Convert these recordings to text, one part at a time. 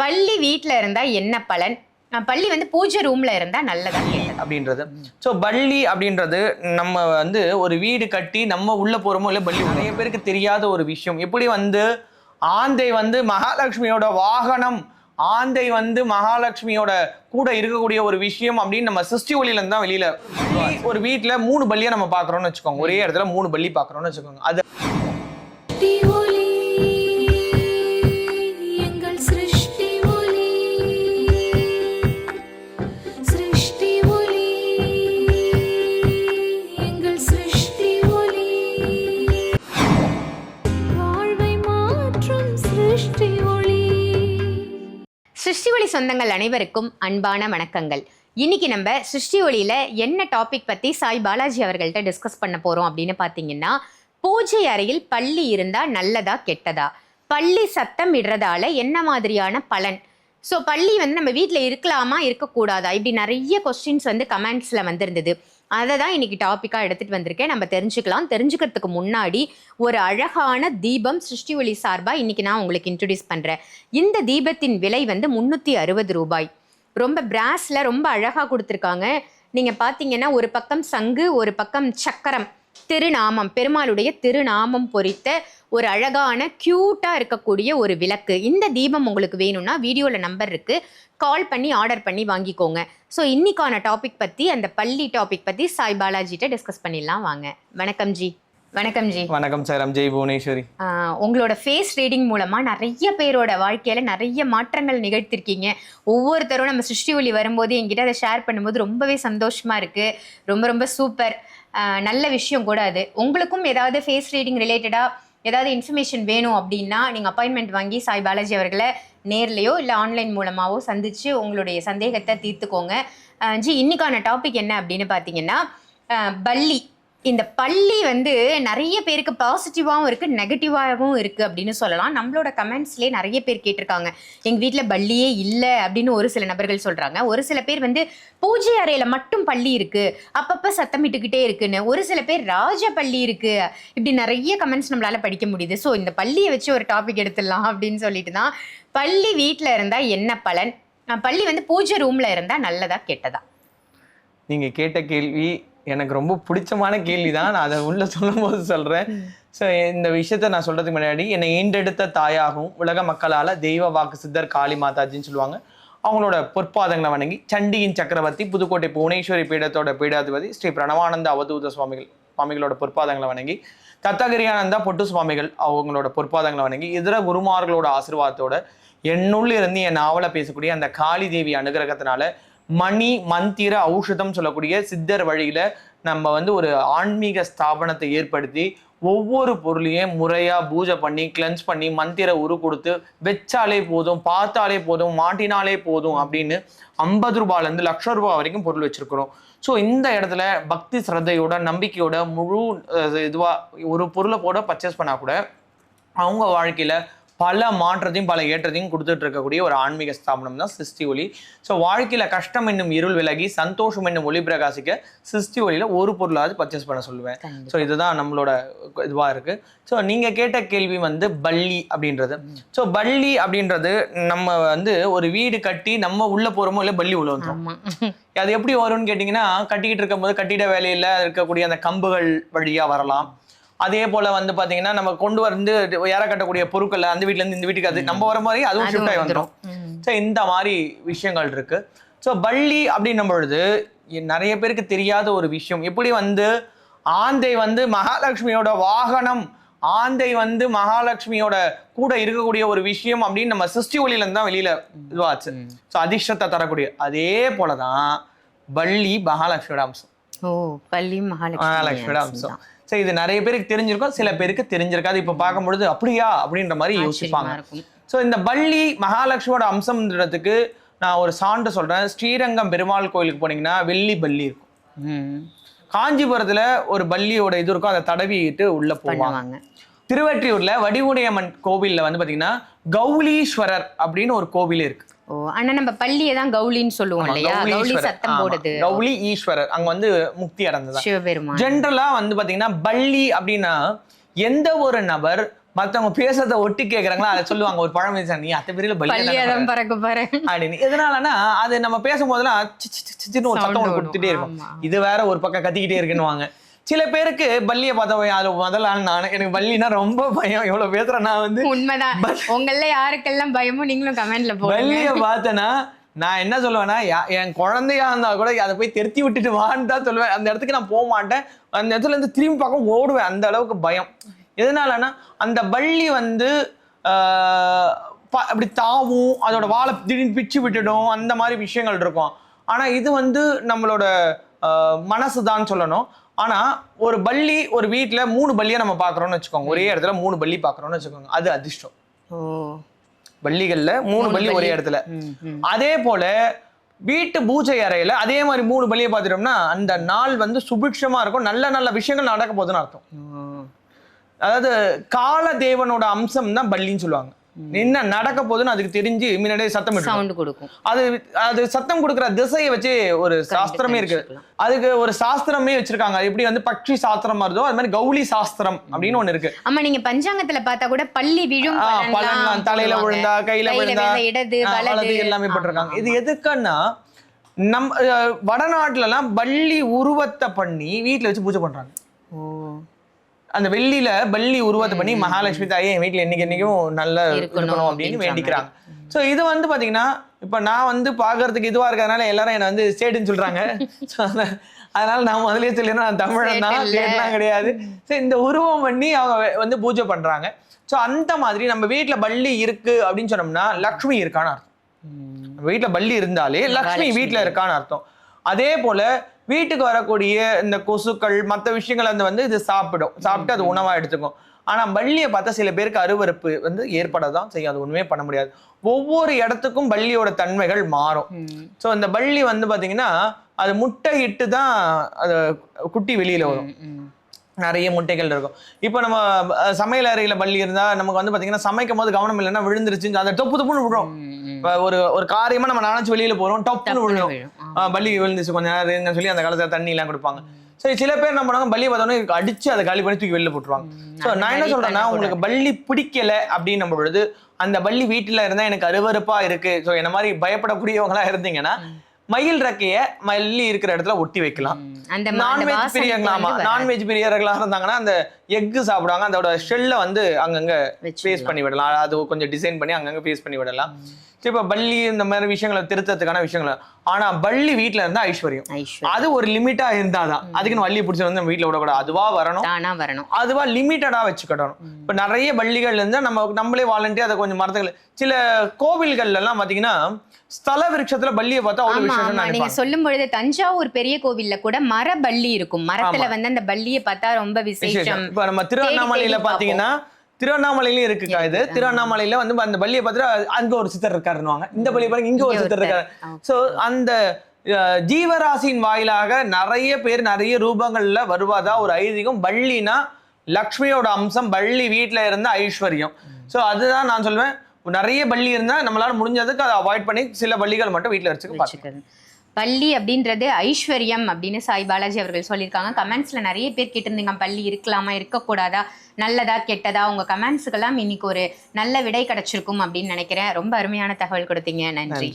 பள்ளி வீட்டில் இருந்தால் என்ன பலன்? பள்ளி வந்து பூஜை ரூம்ல இருந்தா நல்லதா அப்படின்றது. ஸோ பள்ளி அப்படின்றது நம்ம வந்து ஒரு வீடு கட்டி நம்ம உள்ள போறோமோ இல்லை பள்ளி நிறைய பேருக்கு தெரியாத ஒரு விஷயம். எப்படி வந்து ஆந்தை வந்து மகாலட்சுமியோட வாகனம் ஆந்தை வந்து மகாலட்சுமியோட கூட இருக்கக்கூடிய ஒரு விஷயம் அப்படின்னு நம்ம சிருஷ்டி ஒளியிலேருந்து தான் வெளியில ஒரு வீட்டில் மூணு பள்ளியை நம்ம பார்க்கறோம்னு வச்சுக்கோங்க. ஒரே இடத்துல மூணு பள்ளி பார்க்குறோன்னு வச்சுக்கோங்க. அது சொந்தங்கள் அனைவருக்கும் அன்பான வணக்கங்கள். இன்னைக்கு நம்ம சிருஷ்டி ஒளியில என்ன டாபிக் பத்தி சாய் பாலாஜி அவர்கள்ட்ட டிஸ்கஸ் பண்ண போறோம் அப்படின்னு பாத்தீங்கன்னா பூஜை அறையில் பள்ளி இருந்தா நல்லதா கெட்டதா? பள்ளி சத்தம் இடுறதால என்ன மாதிரியான பலன்? ஸோ பள்ளி வந்து நம்ம வீட்டில் இருக்கலாமா இருக்கக்கூடாதா? இப்படி நிறைய கொஸ்டின்ஸ் வந்து கமெண்ட்ஸில் வந்திருந்தது. அதை தான் இன்னைக்கு டாப்பிக்காக எடுத்துகிட்டு வந்திருக்கேன். நம்ம தெரிஞ்சுக்கலாம். தெரிஞ்சுக்கிறதுக்கு முன்னாடி ஒரு அழகான தீபம் சிருஷ்டி ஒளி சார்பாக இன்னைக்கு நான் உங்களுக்கு இன்ட்ரடியூஸ் பண்ணுறேன் இந்த தீபத்தின் விலை வந்து முந்நூற்றி அறுபது ரூபாய். ரொம்ப பிராஸில் ரொம்ப அழகாக கொடுத்துருக்காங்க. நீங்கள் பார்த்தீங்கன்னா ஒரு பக்கம் சங்கு ஒரு பக்கம் சக்கரம். திருநாமம் பெருமாளுடைய திருநாமம் பொறித்த ஒரு அழகான க்யூட்டாக இருக்கக்கூடிய ஒரு விளக்கு. இந்த தீபம் உங்களுக்கு வேணும்னா வீடியோவில் நம்பர் இருக்குது கால் பண்ணி ஆர்டர் பண்ணி வாங்கிக்கோங்க. ஸோ இன்றைக்கான டாபிக் பற்றி அந்த பள்ளி டாபிக் பற்றி சாய் பாலாஜிட்ட டிஸ்கஸ் பண்ணிடலாம். வாங்க. வணக்கம் ஜி. வணக்கம் ஜி. வணக்கம் சார் ஜெய் புவனேஸ்வரி உங்களோட ஃபேஸ் ரீடிங் மூலமாக நிறைய பேரோட வாழ்க்கையில் நிறைய மாற்றங்கள் நிகழ்த்திருக்கீங்க. ஒவ்வொருத்தரும் நம்ம சிருஷ்டி ஒளி வரும்போது என்கிட்ட அதை ஷேர் பண்ணும்போது ரொம்பவே சந்தோஷமாக இருக்குது ரொம்ப ரொம்ப சூப்பர் நல்ல விஷயம் கூட அது. உங்களுக்கும் ஏதாவது ஃபேஸ் ரீடிங் ரிலேட்டடாக ஏதாவது இன்ஃபர்மேஷன் வேணும் அப்படின்னா நீங்கள் அப்பாயின்மெண்ட் வாங்கி சாய் பாலாஜி அவர்களை நேர்லேயோ இல்லை ஆன்லைன் மூலமாகவோ சந்தித்து உங்களுடைய சந்தேகத்தை தீர்த்துக்கோங்க. ஜி இன்னைக்கான டாபிக் என்ன அப்படின்னு பார்த்தீங்கன்னா பள்ளி. இந்த பள்ளி வந்து நிறைய பேருக்கு பாசிட்டிவாகவும் இருக்குது நெகட்டிவாகவும் இருக்குது அப்படின்னு சொல்லலாம். நம்மளோட கமெண்ட்ஸ்லேயே நிறைய பேர் கேட்டிருக்காங்க. எங்கள் வீட்டில் பள்ளியே இல்லை அப்படின்னு ஒரு சில நபர்கள் சொல்கிறாங்க ஒரு சில பேர் வந்து பூஜை அறையில் மட்டும் பள்ளி இருக்குது அப்பப்போ சத்தமிட்டுக்கிட்டே இருக்குன்னு. ஒரு சில பேர் ராஜ பள்ளி இருக்குது இப்படி நிறைய கமெண்ட்ஸ் நம்மளால் படிக்க முடியுது. ஸோ இந்த பள்ளியை வச்சு ஒரு டாபிக் எடுத்துடலாம் அப்படின்னு சொல்லிட்டு தான் பள்ளி வீட்டில் இருந்தால் என்ன பலன்? பள்ளி வந்து பூஜை ரூமில் இருந்தால் நல்லதா கெட்டதா? நீங்கள் கேட்ட கேள்வி எனக்கு ரொம்ப பிடிச்சமான கேள்வி தான் நான் அதை உள்ள சொல்லும்போது சொல்றேன். ஸோ இந்த விஷயத்த நான் சொல்றதுக்கு முன்னாடி என்னை ஈண்டெடுத்த தாயாகவும் உலக மக்களால் தெய்வ வாக்கு சித்தர் காளி மாதாஜின்னு சொல்லுவாங்க. அவங்களோட பொற்பாதங்களை வணங்கி சண்டியின் சக்கரவர்த்தி புதுக்கோட்டை புவனேஸ்வரி பீடத்தோட பீடாதிபதி ஸ்ரீ பிரணவானந்த அவதூத சுவாமிகள் சுவாமிகளோட பொற்பாதங்களை வணங்கி தத்தகிரியானந்தா பொட்டு சுவாமிகள் அவங்களோட பொற்பாதங்களை வணங்கி இதர குருமார்களோட ஆசீர்வாதத்தோட என்னுள்ள இருந்து என் நாவலை பேசக்கூடிய அந்த காளி தேவி அனுகிரகத்தினால மணி மந்திர ஔஷதம் சொல்லக்கூடிய சித்தர் வழியில நம்ம வந்து ஒரு ஆன்மீக ஸ்தாபனத்தை ஏற்படுத்தி ஒவ்வொரு பொருளையும் முறையா பூஜை பண்ணி கிளென்ஸ் பண்ணி மந்திர உரு கொடுத்து வச்சாலே போதும் பார்த்தாலே போதும் மாட்டினாலே போதும் அப்படின்னு ஐம்பது ரூபாயிலேருந்து லட்ச ரூபாய் வரைக்கும் பொருள் வச்சிருக்கிறோம். ஸோ இந்த இடத்துல பக்தி ஸ்ரத்தையோட நம்பிக்கையோட முழு அஹ், இதுவா ஒரு பொருளை போட பர்ச்சேஸ் பண்ணா கூட அவங்க வாழ்க்கையில பல மாற்றத்தையும் பல ஏற்றத்தையும் கொடுத்துட்டு இருக்கக்கூடிய ஒரு ஆன்மீக ஸ்தாபனம் தான் சிருஷ்டி ஒளி. ஸோ வாழ்க்கையில கஷ்டம் என்னும் இருள் விலகி சந்தோஷம் என்னும் ஒளி பிரகாசிக்க சிருஷ்டி ஒளியில ஒரு பொருளாவது பர்ச்சேஸ் பண்ண சொல்லுவேன். ஸோ இதுதான் நம்மளோட இதுவா இருக்கு. ஸோ நீங்க கேட்ட கேள்வி வந்து பள்ளி அப்படின்றது. ஸோ பள்ளி அப்படின்றது நம்ம வந்து ஒரு வீடு கட்டி நம்ம உள்ள போறோமோ இல்லை பள்ளி உள்ள வந்துரும்? ஆமாம் அது எப்படி வரும்னு கேட்டிங்கன்னா கட்டிக்கிட்டு இருக்கும்போது கட்டிட வேலையில இருக்கக்கூடிய அந்த கம்புகள் வழியா வரலாம். அதே போல வந்து பாத்தீங்கன்னா நம்ம கொண்டு வந்து ஏற கட்டக்கூடிய பொருட்கள் அந்த வீட்ல இருந்து இந்த வீட்டுக்கு அது நம்ம வர மாதிரி அதுவும் ஷிஃப்ட் ஆகி வந்துடும் ஸோ இந்த மாதிரி விஷயங்கள் இருக்கு. ஸோ பள்ளி அப்படின்னும் பொழுது நிறைய பேருக்கு தெரியாத ஒரு விஷயம். எப்படி வந்து ஆந்தை வந்து மகாலட்சுமியோட வாகனம் ஆந்தை வந்து மகாலட்சுமியோட கூட இருக்கக்கூடிய ஒரு விஷயம் அப்படின்னு நம்ம சிருஷ்டி ஒளியில இருந்து தான் வெளியில இதுவாச்சு. ஸோ அதிர்ஷ்டத்தை தரக்கூடிய. அதே போலதான் பள்ளி மகாலட்சுமியோட அம்சம். ஓ பள்ளி மகாலட்சுமி மகாலட்சுமியோட அம்சம். ஸோ இது நிறைய பேருக்கு தெரிஞ்சிருக்கும் சில பேருக்கு தெரிஞ்சிருக்காது. இப்போ பார்க்கும்பொழுது அப்படியா? அப்படின்ற மாதிரி யோசிப்பாங்க. ஸோ இந்த பள்ளி மகாலட்சுமியோட அம்சம்ன்றதுக்கு நான் ஒரு சான்று சொல்றேன். ஸ்ரீரங்கம் பெருமாள் கோயிலுக்கு போனீங்கன்னா வெள்ளி பள்ளி இருக்கும். காஞ்சிபுரத்துல ஒரு பள்ளியோட இது இருக்கும். அதை தடவிட்டு உள்ள போவாங்க. திருவற்றியூர்ல வடிவுடையம்மன் கோவில்ல வந்து பாத்தீங்கன்னா கௌலீஸ்வரர் அப்படின்னு ஒரு கோவில் இருக்கு. ஓ ஆனா நம்ம பள்ளியை தான் கௌலின்னு சொல்லுவோம் இல்லையா கௌலி. சத்தம் போடுது கௌலி ஈஸ்வரர் அங்க வந்து முக்தி அடைந்ததா சிவபெருமான் ஜென்ரலா வந்து பாத்தீங்கன்னா பள்ளி அப்படின்னா எந்த ஒரு நபர் மத்தவங்க பேசுறத ஒட்டி கேக்குறாங்களா அதை சொல்லுவாங்க ஒரு பழமொழி சார் நீ அத்தை பேரில பலியா பள்ளியாதான் பறக்க பாரு அப்படின்னு எதனாலனா அது நம்ம பேசும்போதெல்லாம் ஒரு சத்தம். கொடுத்துட்டே இருக்கும். இது வேற ஒரு பக்கம் கத்திக்கிட்டே இருக்குன்னுவாங்க சில பேருக்கு பல்லியை பார்த்தா அது முதல்ல ஆள் நான். எனக்கு பல்லினா ரொம்ப பயம். இவ்வளவு பேசுறேன் நான் வந்து உண்மைதான். உங்கள யாருக்கெல்லாம் பயமோ நீங்களும் கமெண்ட்ல போடுங்க. பல்லிய பார்த்தேன்னா நான் என்ன சொல்லுவேன்னா என் குழந்தையா இருந்தா கூட அதை போய் தெருத்தி விட்டுட்டு வான்னு தான் சொல்லுவேன். அந்த இடத்துக்கு நான் போக மாட்டேன். அந்த இடத்துல இருந்து திரும்பி பார்க்க ஓடுவேன். அந்த அளவுக்கு பயம். எதனாலனா அந்த பள்ளி வந்து அப்படி தாவும் அதோட வாழை திடீர்னு பிச்சு விட்டுடும் அந்த மாதிரி விஷயங்கள் இருக்கும். ஆனா இது வந்து நம்மளோட மனசு தான் சொல்லணும். ஆனா ஒரு பள்ளி ஒரு வீட்ல மூணு பள்ளியை நம்ம பார்க்கறோம்னு வச்சுக்கோங்க. ஒரே இடத்துல மூணு பள்ளி பார்க்கறோம்னு வச்சுக்கோங்க. அது அதிர்ஷ்டம். பள்ளிகள்ல மூணு பள்ளி ஒரே இடத்துல. அதே போல வீட்டு பூஜை அறையில அதே மாதிரி மூணு பலியை பார்த்துட்டோம்னா அந்த நாள் வந்து சுபிக்ஷமா இருக்கும். நல்ல நல்ல விஷயங்கள் நடக்க போகுதுன்னு அர்த்தம். அதாவது கால தேவனோட அம்சம் தான் பள்ளின்னு சொல்லுவாங்க. என்ன நடக்க போகுதுன்னு அதுக்கு தெரிஞ்சு முன்னாடியே சத்தம். சவுண்ட் கொடுக்கும். அது அது சத்தம் கொடுக்குற திசையை வச்சு ஒரு சாஸ்திரமே இருக்கு. அதுக்கு ஒரு சாஸ்திரமே வச்சிருக்காங்க. எப்படி வந்து பக்ஷி சாஸ்திரம் வருதோ அது மாதிரி கௌளி சாஸ்திரம் அப்படின்னு ஒண்ணு இருக்கு. ஆமா நீங்க பஞ்சாங்கத்துல பார்த்தா கூட பள்ளி விழும் பலன்லாம் தலையில. விழுந்தா கையில விழுந்தா. இடது வலது. எல்லாமே போட்டிருக்காங்க. இது எதுக்குன்னா நம் வடநாட்டுல எல்லாம் பள்ளி உருவத்தை பண்ணி வீட்ல வச்சு பூஜை பண்றாங்க. அந்த வெள்ளியில பள்ளி உருவத்தை பண்ணி மகாலட்சுமி தாயே என் வீட்ல என்னைக்கு என்னைக்கும் நல்லா இருக்கணும் அப்படின்னு வேண்டிக்கிறாங்க. சோ இது வந்து பாத்தீங்கன்னா இப்ப நான் வந்து பாக்குறதுக்கு இதுவா இருக்கிறதுனால எல்லாரும் என்ன வந்து சேடுன்னு சொல்றாங்க. அதனால நான் முதலே சொல்லிடுறேன் நான் தமிழன் தான். சேட்டுலாம் கிடையாது. சோ இந்த உருவம் பண்ணி அவங்க வந்து பூஜை பண்றாங்க. சோ அந்த மாதிரி நம்ம வீட்ல பள்ளி இருக்கு அப்படின்னு சொன்னோம்னா லக்ஷ்மி இருக்கான்னு அர்த்தம். நம்ம பள்ளி இருந்தாலே லக்ஷ்மி வீட்ல இருக்கான்னு அர்த்தம். அதே போல வீட்டுக்கு வரக்கூடிய இந்த கொசுக்கள் மற்ற விஷயங்கள் அந்த வந்து இது சாப்பிடும். சாப்பிட்டு அது உணவா எடுத்துக்கும். ஆனா பள்ளியை பார்த்தா சில பேருக்கு அருவருப்பு வந்து ஏற்படதான் செய்யும். அது ஒண்ணுமே பண்ண முடியாது. ஒவ்வொரு இடத்துக்கும் பள்ளியோட தன்மைகள் மாறும். ஸோ இந்த பள்ளி வந்து பாத்தீங்கன்னா அது முட்டை இட்டு தான் அது குட்டி வெளியில வரும். நிறைய முட்டைகள் இருக்கும். இப்போ நம்ம சமையல் அறையில பள்ளி இருந்தா நமக்கு வந்து பாத்தீங்கன்னா சமைக்கும் போது கவனம் இல்லைன்னா விழுந்துருச்சு அதை தொப்பு தொப்புன்னு விழும். ஒரு ஒரு காரியமா நம்ம நினைச்சு வெளியில போறோம் டப்புன்னு விழும். ஆ, பலி விழுந்துச்சு. கொஞ்ச நேரம் இருங்கன்னு சொல்லி அந்த காலத்துல தண்ணி எல்லாம் கொடுப்பாங்க. சரி சில பேர் என்ன பண்ணுவாங்க பள்ளி பார்த்தோன்னே அடிச்சு அதை காலி பண்ணி தூக்கி வெளில போட்டுருவாங்க. அந்த நான் என்ன சொல்றேன்னா. உங்களுக்கு பள்ளி பிடிக்கல அப்படின்னும் பொழுது அந்த பள்ளி வீட்டுல இருந்தா எனக்கு அருவருப்பா இருக்கு. சோ என்ன மாதிரி பயப்படக்கூடியவங்களா இருந்தீங்கன்னா மயில் ரெக்கைய மல்லி இருக்கிற இடத்துல ஒட்டி வைக்கலாம். நான்வெஜ் வாசனைக்கு பிரியர்களா வந்து வராது. நான்வெஜ் பிரியர்களா இருந்தாங்கன்னா அந்த எக்கு சாப்பிடுவாங்க. அதோட ஷெல்ல வந்து அங்கங்க. பேஸ் பண்ணி விடலாம் அது கொஞ்சம் டிசைன் பண்ணி அங்கங்க பேஸ் பண்ணி விடலாம் சரி இப்ப பள்ளி இந்த மாதிரி விஷயங்களை திருத்தத்துக்கான விஷயங்கள். ஆனா பள்ளி வீட்ல இருந்தா ஐஸ்வர்யம். ஐஸ்வர்யா அது ஒரு லிமிட்டா இருந்தாதான் அதுக்குன்னு வள்ளி பிடிச்சி வந்து நம்ம வீட்ல விடக்கூடாது. அதுவா வரணும். தானா வரணும். அதுவா லிமிட்டடா வச்சுக்கிடணும். இப்ப நிறைய பள்ளிகள் இருந்தா நம்ம நம்மளே வாலண்டியர் அதை கொஞ்சம் மரத்துகள் சில கோவில்கள்ல எல்லாம் பாத்தீங்கன்னா ஸ்தல விருட்சத்துல பள்ளியை பார்த்தா அவ்வளவு விசேஷம் நீங்க சொல்லும் பொழுது தஞ்சாவூர் பெரிய கோவில்ல கூட மர பள்ளி இருக்கும். மரத்துல. வந்து அந்த பள்ளியை பார்த்தா ரொம்ப விசேஷம். இப்ப நம்ம திருவண்ணாமலையில பாத்தீங்கன்னா திருவண்ணாமலையிலயும் இருக்குக்கா இது. திருவண்ணாமலையில வந்து அந்த பள்ளியை பார்த்துட்டு அங்க ஒரு சித்தர் இருக்காருன்னுவாங்க. இந்த பள்ளியை பாருங்க இங்க ஒரு சித்தர் இருக்காரு. சோ அந்த ஜீவராசியின் வாயிலாக நிறைய பேர் நிறைய ரூபங்கள்ல வருவதா? ஒரு ஐதீகம் பள்ளினா லக்ஷ்மியோட அம்சம் பள்ளி வீட்ல இருந்த ஐஸ்வர்யம். சோ அதுதான் நான் சொல்லுவேன். நிறைய பள்ளி இருந்தா நம்மளால முடிஞ்சதுக்கு அதை அவாய்ட் பண்ணி சில பள்ளிகள் மட்டும் வீட்ல வச்சுக்க வச்சுக்கிறது. பள்ளி அப்படின்றது ஐஸ்வர்யம் அப்படின்னு சாய் பாலாஜி அவர்கள் சொல்லியிருக்காங்க. கமெண்ட்ஸ்ல நிறைய பேர் கேட்டிருந்தீங்க பள்ளி இருக்கலாமா இருக்கக்கூடாதா நல்லதா கெட்டதா? உங்க கமெண்ட்ஸுக்கெல்லாம் இன்னைக்கு ஒரு நல்ல விடை கிடைச்சிருக்கும் அப்படின்னு நினைக்கிறேன். ரொம்ப அருமையான தகவல் கொடுத்தீங்க. நன்றி.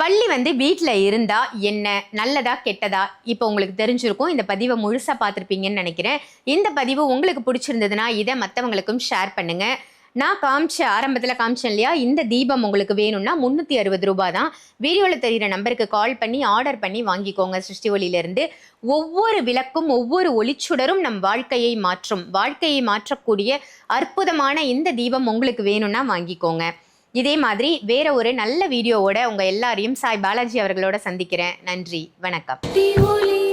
பள்ளி வந்து வீட்டில் இருந்தா என்ன நல்லதா கெட்டதா? இப்போ உங்களுக்கு தெரிஞ்சிருக்கும். இந்த பதிவை முழுசா பார்த்துருப்பீங்கன்னு நினைக்கிறேன். இந்த பதிவு உங்களுக்கு பிடிச்சிருந்ததுன்னா இதை மற்றவங்களுக்கும் ஷேர் பண்ணுங்க. நான் காமிச்ச ஆரம்பத்தில் காமிச்சேன் இல்லையா? இந்த தீபம் உங்களுக்கு வேணும்னா முந்நூற்றி அறுபது ரூபாய் தான் வீடியோவில் தெரிகிற நம்பருக்கு கால் பண்ணி ஆர்டர் பண்ணி வாங்கிக்கோங்க சிருஷ்டி ஒளியிலிருந்து. ஒவ்வொரு விளக்கும் ஒவ்வொரு ஒளிச்சுடரும் நம் வாழ்க்கையை மாற்றும். வாழ்க்கையை மாற்றக்கூடிய அற்புதமான இந்த தீபம் உங்களுக்கு வேணும்னா வாங்கிக்கோங்க. இதே மாதிரி வேற ஒரு நல்ல வீடியோவோட உங்கள் எல்லாரையும் சாய் பாலாஜி அவர்களோட சந்திக்கிறேன். நன்றி வணக்கம். சிருஷ்டி